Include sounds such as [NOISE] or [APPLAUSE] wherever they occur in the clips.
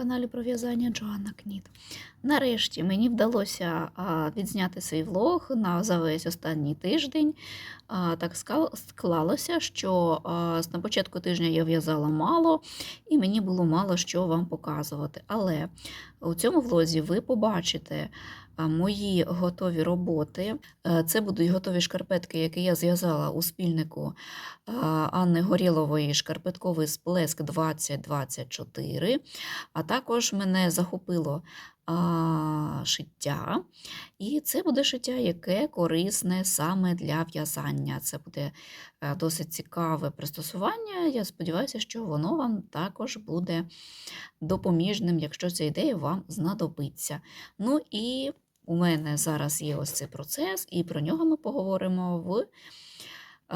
каналі про в'язання Джоанна Кніт. Нарешті мені вдалося відзняти свій влог на за весь останній тиждень. Так склалося, що на початку тижня я в'язала мало, і мені було мало що вам показувати. Але у цьому влозі ви побачите мої готові роботи. Е, Це будуть готові шкарпетки, які я зв'язала у спільнику Анни Горілової шкарпетковий сплеск 2024. А також мене захопило а, шиття. І це буде шиття, яке корисне саме для в'язання. Це буде е, досить цікаве пристосування. Я сподіваюся, що воно вам також буде допоміжним, якщо ця ідея вам знадобиться. Ну і у мене зараз є ось цей процес, і про нього ми поговоримо в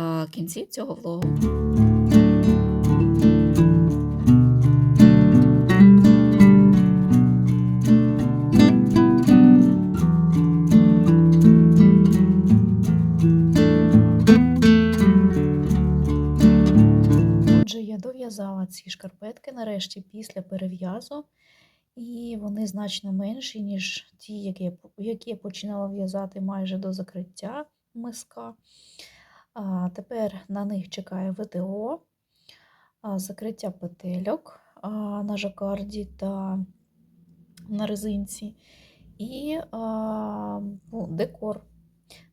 е, кінці цього влогу. Шкарпетки нарешті після перев'язу, і вони значно менші, ніж ті, які, я які я починала в'язати майже до закриття миска. А, тепер на них чекає ВТО, закриття петельок на жакарді та на резинці, і а, декор.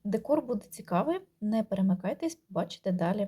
Декор буде цікавий, не перемикайтесь, побачите далі.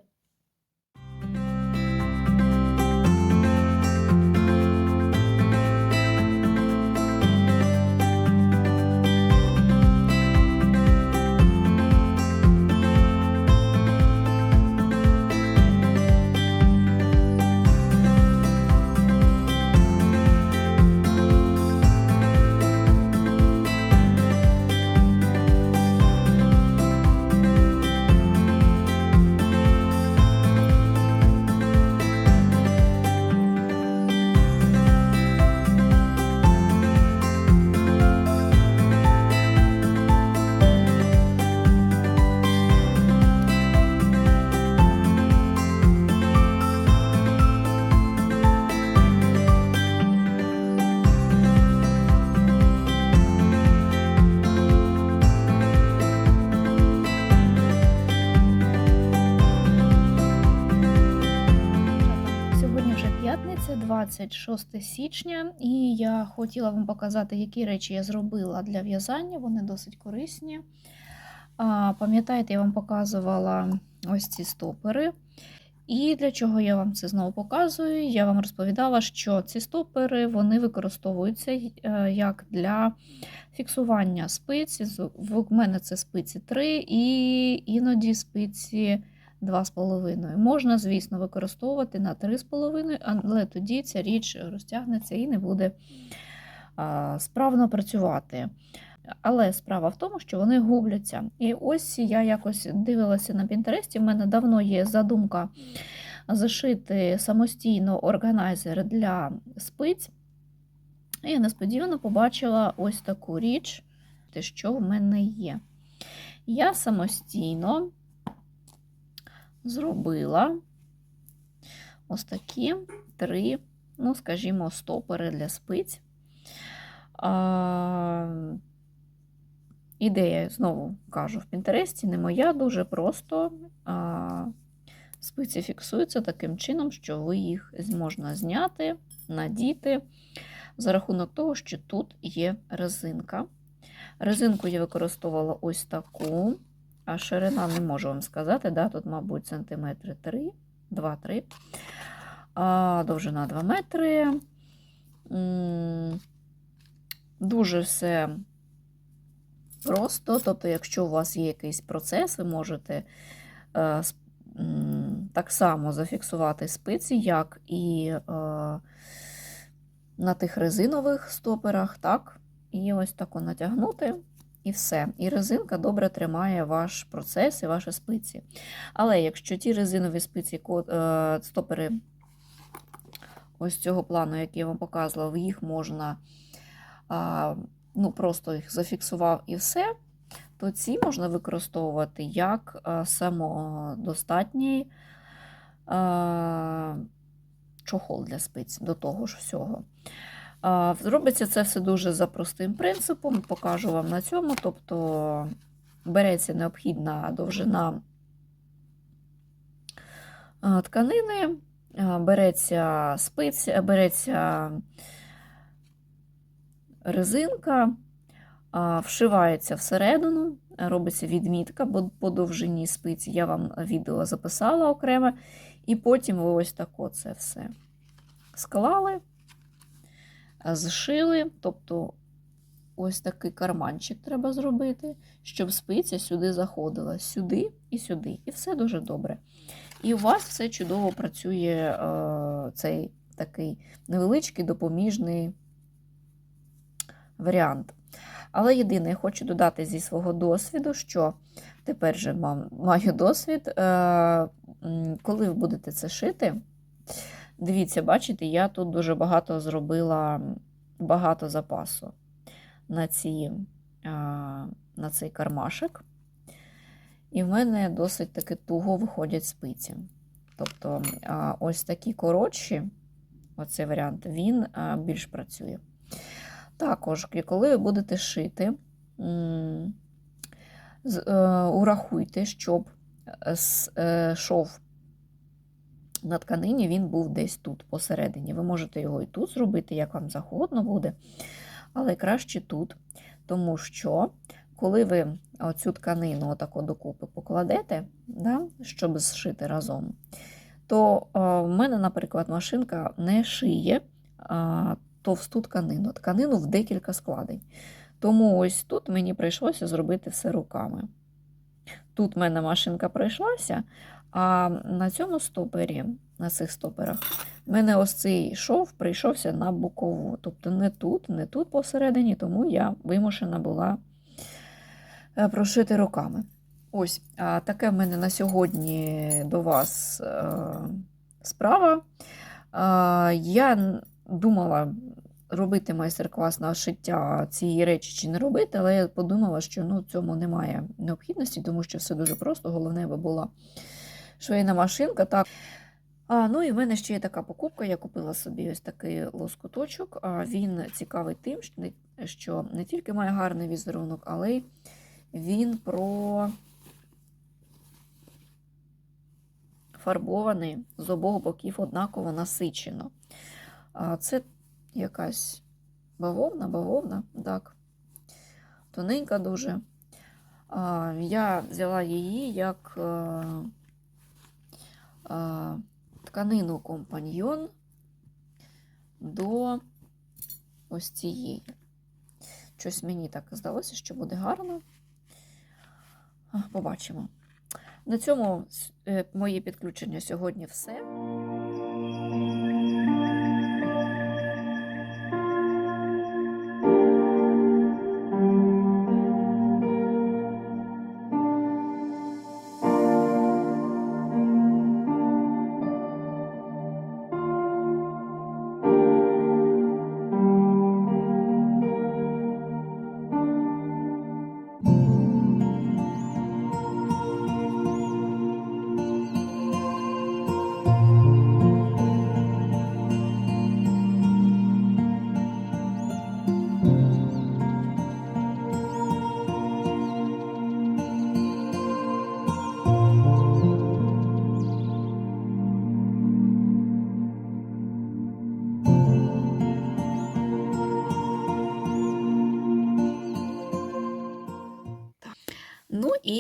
26 січня, і я хотіла вам показати, які речі я зробила для в'язання. Вони досить корисні. Пам'ятаєте, я вам показувала ось ці стопери. І для чого я вам це знову показую? Я вам розповідала, що ці стопери вони використовуються е, як для фіксування спиці. В мене це спиці 3 і іноді спиці 2,5. Можна, звісно, використовувати на 3,5, але тоді ця річ розтягнеться і не буде справно працювати. Але справа в тому, що вони губляться. І ось я якось дивилася на Пінтересті. в мене давно є задумка зашити самостійно органайзер для спиць. І я несподівано побачила ось таку річ, що в мене є. Я самостійно зробила ось такі три, ну, скажімо, стопери для спиць. А, ідея, знову кажу, в Пінтересті не моя, дуже просто. А, спиці фіксуються таким чином, що ви їх можна зняти, надіти за рахунок того, що тут є резинка. Резинку я використовувала ось таку. А ширина не можу вам сказати, да? тут, мабуть, сантиметри 3, 2-3, а довжина 2 метри. Дуже все просто. Тобто, якщо у вас є якийсь процес, ви можете е, так само зафіксувати спиці, як і е, на тих резинових стоперах, так? І ось тако натягнути. І все. І резинка добре тримає ваш процес і ваші спиці. Але якщо ті резинові спиці, е, стопери ось цього плану, який я вам показувала, їх можна ну, просто їх зафіксував і все, то ці можна використовувати як а, самодостатній а, чохол для спиць до того ж всього. А, Зробиться це все дуже за простим принципом, покажу вам на цьому. Тобто береться необхідна довжина тканини, береться спиць, береться резинка, вшивається всередину, робиться відмітка по довжині спиці. Я вам відео записала окремо. І потім ви ось так це все склали, зшили, тобто ось такий карманчик треба зробити, щоб спиця сюди заходила, сюди і сюди. І все дуже добре. І у вас все чудово працює е, цей такий невеличкий допоміжний варіант. Але єдине, я хочу додати зі свого досвіду, що тепер же маю досвід, е, коли ви будете це шити, дивіться, бачите, я тут дуже багато зробила багато запасу на, ці, на цей кармашик. І в мене досить таки туго виходять спиці. Тобто, ось такі коротші, оцей варіант, він більш працює. Також, коли ви будете шити, е, урахуйте, щоб е, шов на тканині він був десь тут, посередині. Ви можете його і тут зробити, як вам завгодно буде, але краще тут. Тому що, коли ви оцю тканину отако докупи покладете, да, щоб зшити разом, то е, в мене, наприклад, машинка не шиє а, товсту тканину, тканину в декілька складень. Тому ось тут мені прийшлося зробити все руками. Тут в мене машинка пройшлася, а на цьому стопері, на цих стоперах, в мене ось цей шов прийшовся на бокову. Тобто не тут, не тут посередині, тому я вимушена була е, прошити руками. Ось, а таке в мене на сьогодні до вас е, справа. Я думала робити майстер-клас на шиття цієї речі чи не робити, але я подумала, що ну, цьому немає необхідності, тому що все дуже просто. Головне би була швейна машинка. Так. А, ну і в мене ще є така покупка. Я купила собі ось такий лоскуточок. А, він цікавий тим, що не, тільки має гарний візерунок, але й він про фарбований з обох боків однаково насичено. А, це якась бавовна, бавовна, так. Тоненька дуже. А, я взяла її як е, тканину компаньйон до ось цієї. Щось мені так здалося, що буде гарно. Побачимо. На цьому е, моє підключення сьогодні все.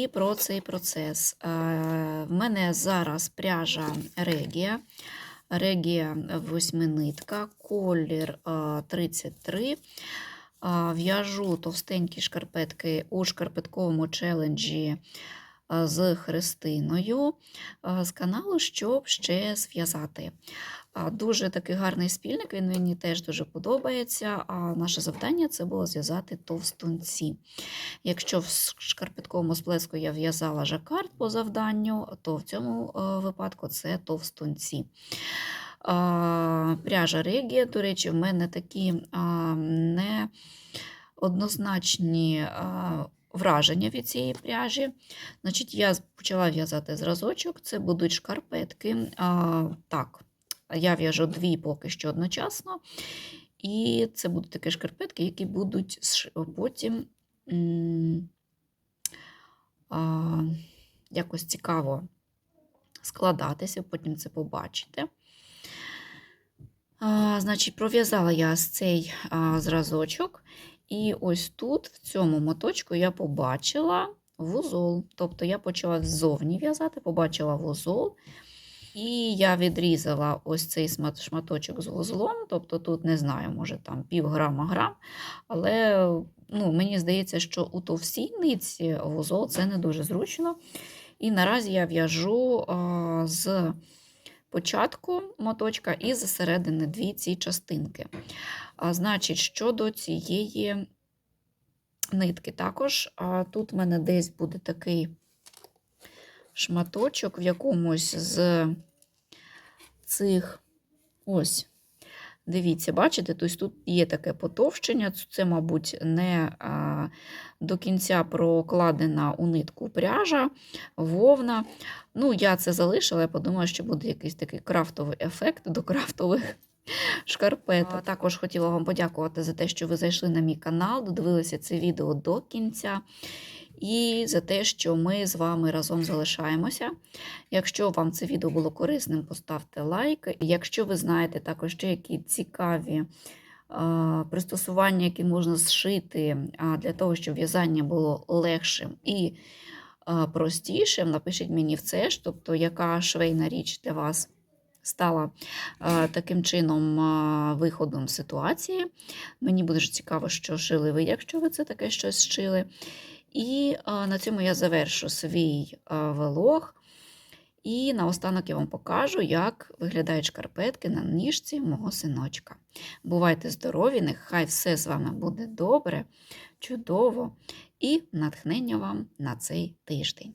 І про цей процес. Е, В мене зараз пряжа Регія. Регія восьминитка, колір е, 33. Е, В'яжу товстенькі шкарпетки у шкарпетковому челенджі е, з Христиною е, з каналу, щоб ще зв'язати. Дуже такий гарний спільник, він мені теж дуже подобається. А наше завдання це було зв'язати товстунці. Якщо в шкарпетковому сплеску я в'язала жакард по завданню, то в цьому е, випадку це товстунці. Пряжа Регія, до речі, в мене такі а, не однозначні враження від цієї пряжі. Значить, я почала в'язати зразочок, це будуть шкарпетки. Так, Я в'яжу дві поки що одночасно. І це будуть такі шкарпетки, які будуть потім а, якось цікаво складатися, потім це побачите. А, значить, пров'язала я з цей а, зразочок, і ось тут, в цьому моточку, я побачила вузол. Тобто я почала ззовні в'язати, побачила вузол, і я відрізала ось цей шматочок з вузлом, тобто тут не знаю, може там пів грама грам, але ну, мені здається, що у товстій нитці вузол це не дуже зручно. І наразі я в'яжу з початку моточка і з середини дві ці частинки. А, значить, щодо цієї нитки, також а, тут в мене десь буде такий шматочок в якомусь з цих ось. Дивіться, бачите, тобто тут є таке потовщення, це, мабуть, не до кінця прокладена у нитку пряжа, вовна. Ну, я це залишила, я подумала, що буде якийсь такий крафтовий ефект до крафтових [LAUGHS] шкарпеток. А, також хотіла вам подякувати за те, що ви зайшли на мій канал, додивилися це відео до кінця. І за те, що ми з вами разом залишаємося. Якщо вам це відео було корисним, поставте лайк. Якщо ви знаєте також ще які цікаві пристосування, які можна зшити для того, щоб в'язання було легшим і простішим, напишіть мені в це ж, тобто яка швейна річ для вас стала таким чином виходом ситуації. Мені буде цікаво, що шили ви, якщо ви це таке щось шили. І на цьому я завершу свій велог. І наостанок я вам покажу, як виглядають шкарпетки на ніжці мого синочка. Бувайте здорові, нехай все з вами буде добре, чудово і натхнення вам на цей тиждень.